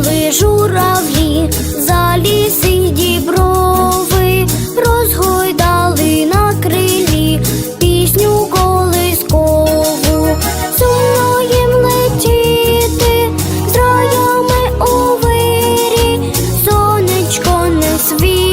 Летіли журавлі за ліси діброви, розгойдали на крилі пісню колискову, Сумно їм летіти з раями у вирі, сонечко не світить